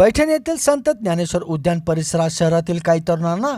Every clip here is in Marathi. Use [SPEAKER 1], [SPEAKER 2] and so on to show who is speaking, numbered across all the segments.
[SPEAKER 1] पैठण येथील संत ज्ञानेश्वर उद्यान परिसरात शहरातील काही तरुणांना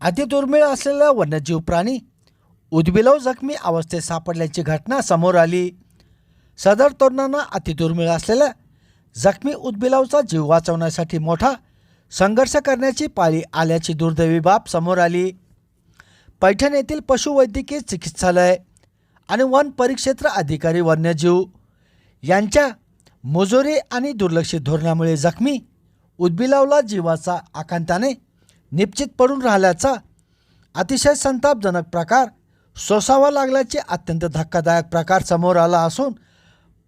[SPEAKER 1] अति दुर्मिळ असलेला वन्यजीव प्राणी उद्बिलव जखमी अवस्थेत सापडल्याची घटना समोर आली. सदर तरुणांना अतिदुर्मिळ असलेल्या जखमी उद्बिलावचा जीव वाचवण्यासाठी मोठा संघर्ष करण्याची पाळी आल्याची दुर्दैवी बाब समोर आली. पैठण येथील पशुवैद्यकीय चिकित्सालय आणि वन परिक्षेत्र अधिकारी वन्यजीव यांच्या मुजोरी आणि दुर्लक्षित धोरणामुळे जखमी उद्बिलावला जीवाचा आकांताने निश्चित पडून राहिल्याचा अतिशय संतापजनक प्रकार सोसावा लागल्याचे अत्यंत धक्कादायक प्रकार समोर आला असून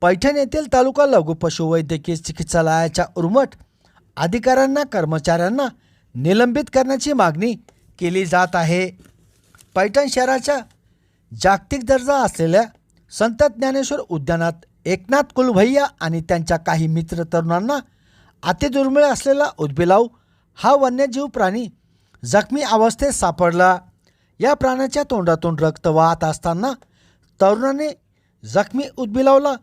[SPEAKER 1] पैठण येथील तालुका लघु पशुवैद्यकीय चिकित्सालयाच्या उर्मट अधिकाऱ्यांना कर्मचाऱ्यांना निलंबित करण्याची मागणी केली जात आहे. पैठण शहराच्या जागतिक दर्जा असलेल्या संत ज्ञानेश्वर उद्यानात एकनाथ कुलभैया आणि त्यांच्या काही मित्र तरुणांना अतिदुर्मिळ असलेला उद्बिलाव हा वन्यजीव प्राणी जखमी अवस्थेत सापडला. या प्राण्याच्या तोंडातून रक्त वाहत असताना तरुणाने जखमी उद्बिलावला.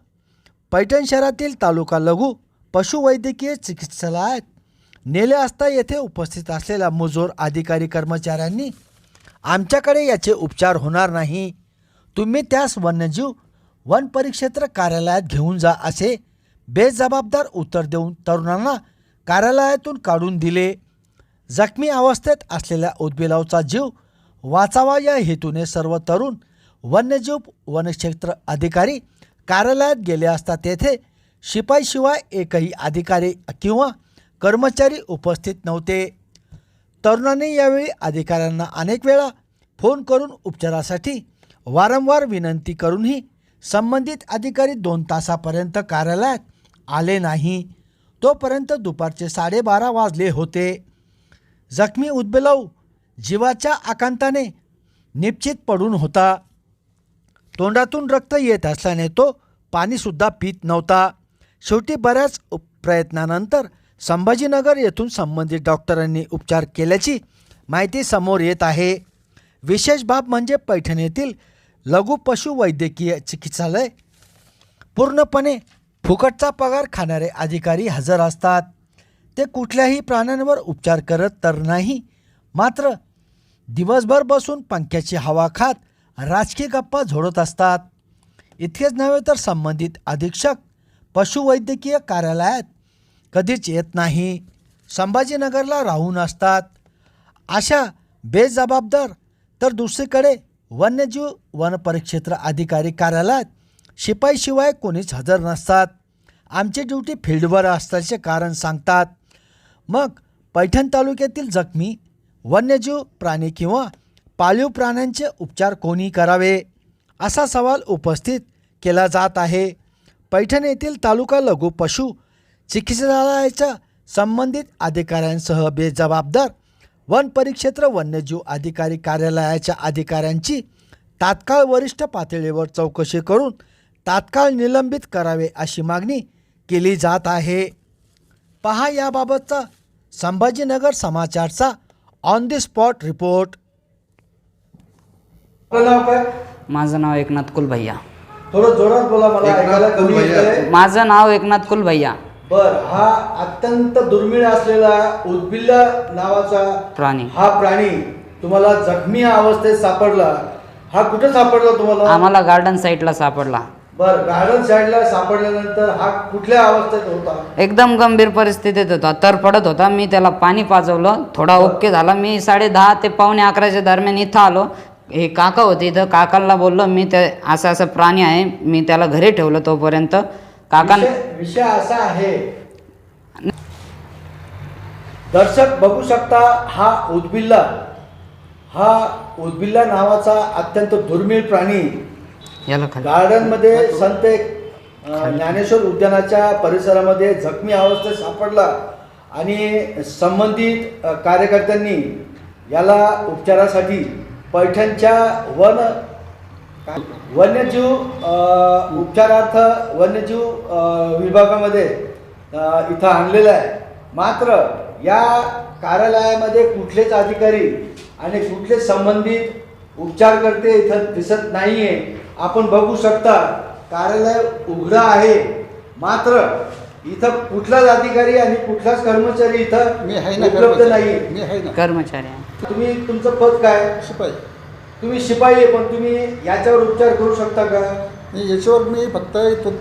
[SPEAKER 1] पैठण शहरातील तालुका लघु पशुवैद्यकीय चिकित्सालयात नेले असता येथे उपस्थित असलेल्या मुजोर अधिकारी कर्मचाऱ्यांनी आमच्याकडे याचे उपचार होणार नाही. तुम्ही त्यास वन्यजीव वन परिक्षेत्र कार्यालयात घेऊन जा असे बेजबाबदार उत्तर देऊन तरुणांना कार्यालयातून काढून दिले. जखमी अवस्थेत असलेल्या उद्बिलावचा जीव वाचावा या हेतूने सर्व तरुण वन्यजीव वनक्षेत्र अधिकारी कार्यालयात गेले असता तेथे शिपाईशिवाय एकही अधिकारी किंवा कर्मचारी उपस्थित नव्हते. तरुणांनी यावेळी अधिकाऱ्यांना अनेक वेळा फोन करून उपचारासाठी वारंवार विनंती करूनही संबंधित अधिकारी दोन तासापर्यंत कार्यालयात आले नाही. तोपर्यंत दुपारचे साडेबारा वाजले होते. जखमी उद्बलव जीवाच्या आकांताने निश्चित पडून होता. तोंडातून रक्त येत असल्याने तो पाणीसुद्धा पित नव्हता. शेवटी बऱ्याच प्रयत्नानंतर संभाजीनगर येथून संबंधित डॉक्टरांनी उपचार केल्याची माहिती समोर येत आहे. विशेष बाब म्हणजे पैठण येथील लघु पशुवैद्यकीय चिकित्सालय. पूर्णपणे फुकटचा पगार खाणारे अधिकारी हजर असतात. ते कुठल्याही प्राण्यांवर उपचार करत तर नाही. मात्र दिवसभर बसून पंख्याची हवा खात राजकीय गप्पा झोडत असतात. इतकेच नव्हे तर संबंधित अधीक्षक पशुवैद्यकीय कार्यालयात कधीच येत नाही. संभाजीनगरला राहून असतात. अशा बेजबाबदार तर दुसरीकडे वन्यजीव वन परिक्षेत्र अधिकारी कार्यालयात शिपाईशिवाय कोणीच हजर नसतात. आमची ड्युटी फील्डवर असल्याचे कारण सांगतात. मग पैठण तालुक्यातील जखमी वन्यजीव प्राणी किंवा पाळीव प्राण्यांचे उपचार कोणी करावे? असा सवाल उपस्थित केला जात आहे. पैठण येथील तालुका लघु पशु चिकित्सालयाच्या संबंधित अधिकाऱ्यांसह बेजबाबदार वन परिक्षेत्र वन्यजीव अधिकारी कार्यालयाच्या अधिकाऱ्यांची तात्काळ वरिष्ठ पातळीवर चौकशी करून तात्काळ निलंबित करावे अशी मागणी केली जात आहे. पहा याबाबतचा संभाजीनगर समाचारचा ऑन दी स्पॉट रिपोर्ट
[SPEAKER 2] माझं नाव एकनाथ कुलभैया.
[SPEAKER 3] थोडं जोरात बोला मला.
[SPEAKER 4] एकनाथ
[SPEAKER 3] ऐकायला कमी
[SPEAKER 4] कुलभैया.
[SPEAKER 3] येतंय.
[SPEAKER 2] माझं नाव एकनाथ कुलभैया.
[SPEAKER 3] बर हा अत्यंत दुर्मिळ असलेला उद्बिल्ला नावाचा
[SPEAKER 2] प्राणी.
[SPEAKER 3] हा प्राणी तुम्हाला जखमी अवस्थेत सापडला. हा कुठे सापडला तुम्हाला?
[SPEAKER 2] आम्हाला गार्डन साईडला सापडला.
[SPEAKER 3] बर गार्डन साईडला सापडल्यानंतर हा कुठल्या अवस्थेत होता?
[SPEAKER 2] एकदम गंभीर परिस्थितीत होता. तर पडत होता. मी त्याला पाणी पाजवलं. थोडा ओके झाला. मी साडे दहा ते पावणे अकराच्या दरम्यान इथं आलो. हे काका होते. इथं काकांना बोललो मी ते असं असं प्राणी आहे. मी त्याला घरी ठेवलं तोपर्यंत. काकां
[SPEAKER 3] विषय- विषय असा आहे. दर्शक बघू शकता हा उदबिल्ला. हा उदबिल्ला नावाचा अत्यंत दुर्मिळ प्राणी.
[SPEAKER 2] याला खाली
[SPEAKER 3] गार्डनमध्ये संत एक, अं, ज्ञानेश्वर उद्यानाच्या परिसरामध्ये जखमी अवस्थेत सापडला आणि संबंधित अं, कार्यकर्त्यांनी याला उपचारासाठी पैठणच्या वन वन्यजीव उपचारार्थ वन्यजीव विभागामध्ये इथं आणलेलं आहे. मात्र या कार्यालयामध्ये कुठलेच अधिकारी आणि कुठलेच संबंधित उपचारकर्ते इथं दिसत नाहीये. आपण बघू शकता कार्यालय उघडं आहे. मात्र
[SPEAKER 1] इथं कुठलाच अधिकारी आणि कुठलाच कर्मचारी इथं
[SPEAKER 3] मी आहे ना
[SPEAKER 1] उपलब्ध. नाही
[SPEAKER 3] मी आहे ना.
[SPEAKER 2] कर्मचारी आहे.
[SPEAKER 1] तुम्ही तुमचं पद काय?
[SPEAKER 3] शिपाई
[SPEAKER 1] तुम्ही शिपाई आहे पण तुम्ही याच्यावर उपचार करू शकता का?
[SPEAKER 3] नाही, याच्यावर मी फक्त इथं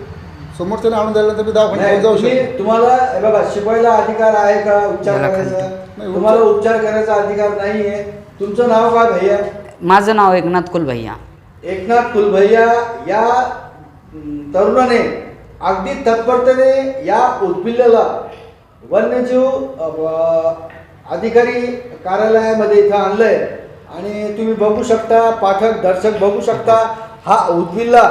[SPEAKER 3] समोरच्याने आणून द्यायला तर मी
[SPEAKER 1] नाही,
[SPEAKER 3] दवाखान्यात जाऊ
[SPEAKER 1] तुम्ही
[SPEAKER 3] शकतो.
[SPEAKER 1] तुम्हाला हे बघा शिपाईला अधिकार आहे का उपचार
[SPEAKER 2] याला
[SPEAKER 1] करायचा?
[SPEAKER 3] नाही,
[SPEAKER 1] तुम्हाला उपचार करायचा अधिकार नाहीये. तुमचं नाव काय भैया?
[SPEAKER 2] माझं नाव एकनाथ कुलभैया.
[SPEAKER 1] एकनाथ कुलभैया या अं, तरुणाने अगदी तत्परतेने या उत्पिल्ल्याला वन्यजीव अ, अधिकारी कार्यालयामध्ये इथं आणलंय. आणि तुम्ही बघू शकता पाठक दर्शक बघू शकता हा उद्बिल्ला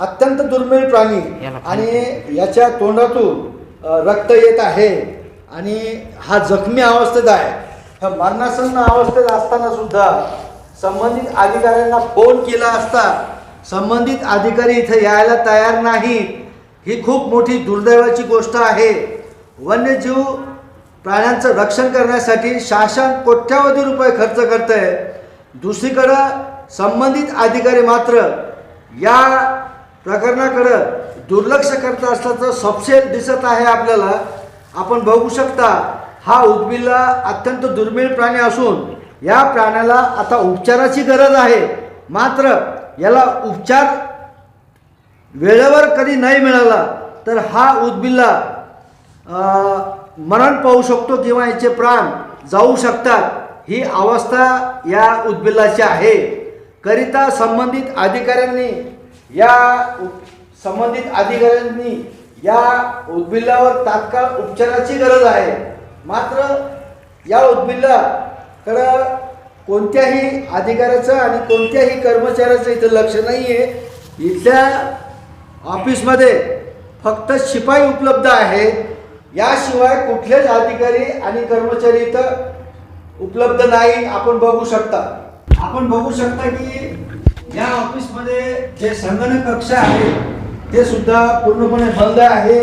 [SPEAKER 1] अत्यंत दुर्मिळ प्राणी. आणि याच्या तोंडातून रक्त येत आहे. आणि हा जखमी अवस्थेत आहे. हा मरणासन्न अवस्थेत असताना सुद्धा संबंधित अधिकाऱ्यांना फोन केला असता संबंधित अधिकारी इथं यायला तयार नाही ही खूप मोठी दुर्दैवाची गोष्ट आहे. वन्यजीव प्राण्यांचं रक्षण करण्यासाठी शासन कोट्यावधी रुपये खर्च करत आहे दुसरीकडं संबंधित अधिकारी मात्र या प्रकरणाकडं दुर्लक्ष करत असल्याचं सपशेल दिसत आहे आपल्याला. आपण बघू शकता हा उद्बिल्ला अत्यंत दुर्मिळ प्राणी असून या प्राण्याला आता उपचाराची गरज आहे. मात्र याला उपचार वेळेवर कधी नाही मिळाला तर हा उद्बिल्ला मरण पाहू शकतो किंवा याचे प्राण जाऊ शकतात ही अवस्था या उद्बिल्लाची आहे. करिता संबंधित अधिकाऱ्यांनी या उ- संबंधित अधिकाऱ्यांनी या उद्बिल्लावर तात्काळ उपचाराची गरज आहे. मात्र या उद्बिल्लाकडं कोणत्याही अधिकाऱ्याचं आणि कोणत्याही कर्मचाऱ्याचं इथं लक्ष नाही आहे इथल्या ऑफिसमध्ये फक्त शिपाई उपलब्ध आहे याशिवाय कुठलेच अधिकारी आणि कर्मचारी इथं उपलब्ध नाही आपण बघू शकता. आपण बघू शकता की या ऑफिसमध्ये जे संगणक कक्ष आहे ते सुद्धा पूर्णपणे बंद आहे.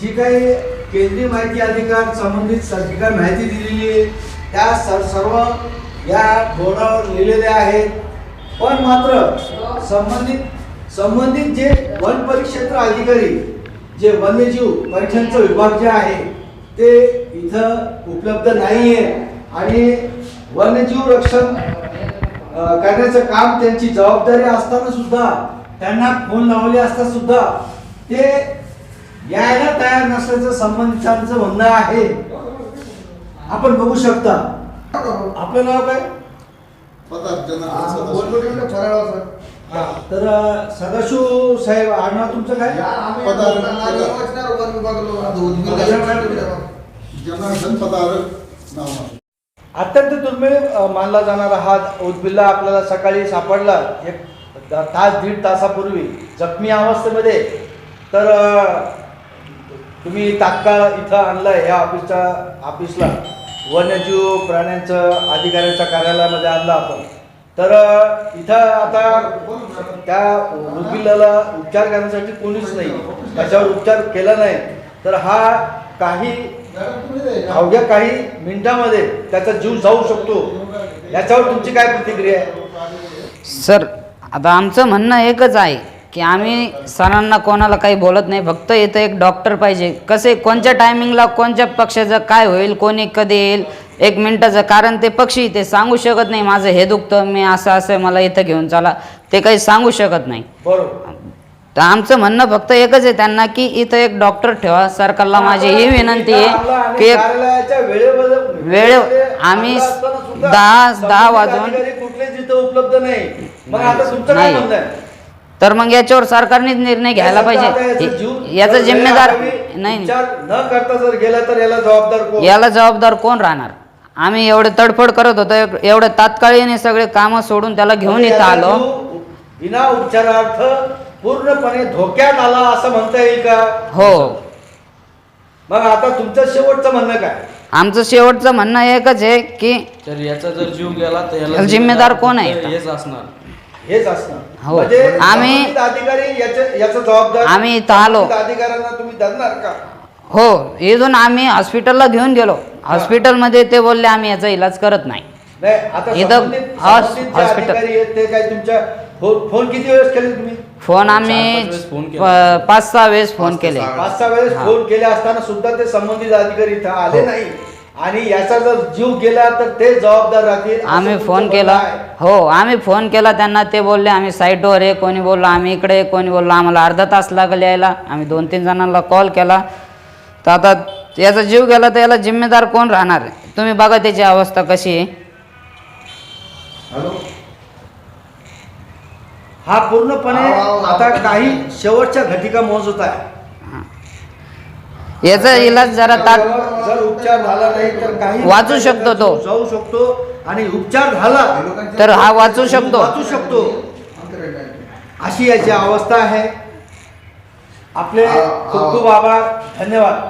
[SPEAKER 1] जी काही केंद्रीय माहिती अधिकार संबंधित सरकार माहिती दिलेली आहे त्या सर सर्व या बोर्डावर लिहिलेल्या आहेत. पण मात्र संबंधित संबंधित जे वन परिक्षेत्र अधिकारी जे वन्यजीव परीक्षांचा विभाग जे आहे ते इथं उपलब्ध नाही आहे आणि वन्यजीव रक्षण करण्याचं काम त्यांची जबाबदारी असताना सुद्धा त्यांना फोन लावले असता सुद्धा ते यायला तयार नसल्याचं संबंधितांचं म्हणणं आहे. आपण बघू शकता. आपलं नाव काय?
[SPEAKER 3] सदस्य.
[SPEAKER 1] हा, तर सदाशिव साहेब आडनाव तुमचं काय?
[SPEAKER 3] जनार्दन पदार्थ नाव आहे.
[SPEAKER 1] अत्यंत दुर्मिळ अ, मानला जाणारा हा उदबिल्ला आपल्याला सकाळी सापडला. एक द- तास दीड तासापूर्वी जखमी अवस्थेमध्ये. तर अ, तुम्ही तात्काळ इथं आणलं या ऑफिसच्या ऑफिसला. वन्यजीव प्राण्यांचं अधिकाऱ्यांच्या कार्यालयामध्ये आणलं आपण. तर इथं आता त्या उदबिल्लाला उपचार करण्यासाठी कोणीच नाही. त्याच्यावर उपचार केला नाही. तर हा काही अवघ्या काही मिनिटामध्ये त्याचा जीव जाऊ शकतो. याच्यावर तुमची काय प्रतिक्रिया आहे?
[SPEAKER 2] सर आता आमचं म्हणणं एकच आहे की आम्ही सरांना कोणाला काही बोलत नाही. फक्त इथं एक डॉक्टर पाहिजे. कसे कोणत्या टायमिंगला कोणत्या पक्षाचं काय होईल कोणी कधी येईल एक मिनटाचं कारण ते पक्षी ते सांगू शकत नाही माझं हे दुखतं मी असं असं मला इथं घेऊन चला. ते काही सांगू शकत नाही.
[SPEAKER 1] बरोबर.
[SPEAKER 2] तर आमचं म्हणणं फक्त एकच आहे त्यांना की इथं एक डॉक्टर ठेवा सरकारला माझी ही विनंती आहे की एक
[SPEAKER 1] कार्यालयाच्या
[SPEAKER 2] वेळे- आम्ही दहा- दहा वाजून-
[SPEAKER 1] कुठलेच इथं उपलब्ध नाही. मग आता तुमचं काय
[SPEAKER 2] नाही.
[SPEAKER 1] म्हणणं आहे?
[SPEAKER 2] तर मग याच्यावर सरकारनेच निर्णय घ्यायला
[SPEAKER 1] आता याचा
[SPEAKER 2] पाहिजे
[SPEAKER 1] जीव-
[SPEAKER 2] याचा
[SPEAKER 1] जर
[SPEAKER 2] जिम्मेदार
[SPEAKER 1] वेळेअभावी
[SPEAKER 2] नाही
[SPEAKER 1] न करता जर गेला तर याला जबाबदार कोण?
[SPEAKER 2] याला जबाबदार कोण राहणार? आम्ही एवढे तडफड करत होतो एव- एवढे तात्काळीने सगळे कामं सोडून त्याला घेऊन इथं
[SPEAKER 1] याचा
[SPEAKER 2] आलो.
[SPEAKER 1] विना उपचारार्थ पूर्णपणे धोक्यात आला असं म्हणता येईल का?
[SPEAKER 2] हो.
[SPEAKER 1] मग आता तुमचं शेवटचं म्हणणं काय?
[SPEAKER 2] आमचं शेवटचं म्हणणं एकच आहे की
[SPEAKER 5] तर याचा जर जीव गेला तर याला
[SPEAKER 2] जिम्मेदार कोण आहे?
[SPEAKER 5] हेच असणार.
[SPEAKER 1] हेच असणार.
[SPEAKER 2] हो.
[SPEAKER 1] म्हणजे
[SPEAKER 2] आम्ही-
[SPEAKER 1] संबंधित अधिकारी याचे याचा जबाबदार
[SPEAKER 2] आम्ही इथं आलो.
[SPEAKER 1] संबंधित अधिकाऱ्यांना तुम्ही धरणार का?
[SPEAKER 2] हो. इथून आम्ही हॉस्पिटलला घेऊन गेलो. हॉस्पिटलमध्ये ते बोलले आम्ही याचा इलाज करत नाही.
[SPEAKER 1] नाही आता
[SPEAKER 2] इथं
[SPEAKER 1] संबंधित
[SPEAKER 2] हॉस-
[SPEAKER 1] संबंधित जे
[SPEAKER 2] हॉस्पिटल-
[SPEAKER 1] अधिकारी आहेत ते काय तुमच्या फोन फोन किती वेळेस केले तुम्ही?
[SPEAKER 2] फोन
[SPEAKER 5] चार-पाच
[SPEAKER 2] आम्ही
[SPEAKER 5] वेळेस फोन केला.
[SPEAKER 2] प- पाच सहा वेळेस फोन केले.
[SPEAKER 1] पाच सहा वेळेस फोन केले असताना सुद्धा ते संबंधित अधिकारी इथं आले
[SPEAKER 2] हो.
[SPEAKER 1] नाही. आणि याचा जर जीव गेला तर ते जबाबदार राहतील असं
[SPEAKER 2] आम्ही
[SPEAKER 1] तुमचं
[SPEAKER 2] फोन
[SPEAKER 1] म्हणणं
[SPEAKER 2] केला.
[SPEAKER 1] आहे.
[SPEAKER 2] हो आम्ही फोन केला त्यांना. ते बोलले आम्ही साईटवर आहे कोणी बोललो आम्ही इकडे आहे, कोणी बोललो. आम्हाला अर्धा तास लागेल यायला. आम्ही दोन तीन जणांना कॉल केला. तर आता याचा जीव गेला तर याला जिम्मेदार कोण राहणार? तुम्ही बघा त्याची अवस्था कशी आहे.
[SPEAKER 1] हा पूर्णपणे. आता काही शेवटच्या घटिका मोजत आहे
[SPEAKER 2] याचा इलाज जरा ताट
[SPEAKER 1] त्याच्यावर जर उपचार झाला नाही तर काही
[SPEAKER 2] वाचू शकतो तो.
[SPEAKER 1] जाऊ शकतो आणि उपचार झाला
[SPEAKER 2] तर हा वाचू शकतो.
[SPEAKER 1] वाचू शकतो. अशी याची अवस्था आहे. आपले खूप खूप आभार. धन्यवाद.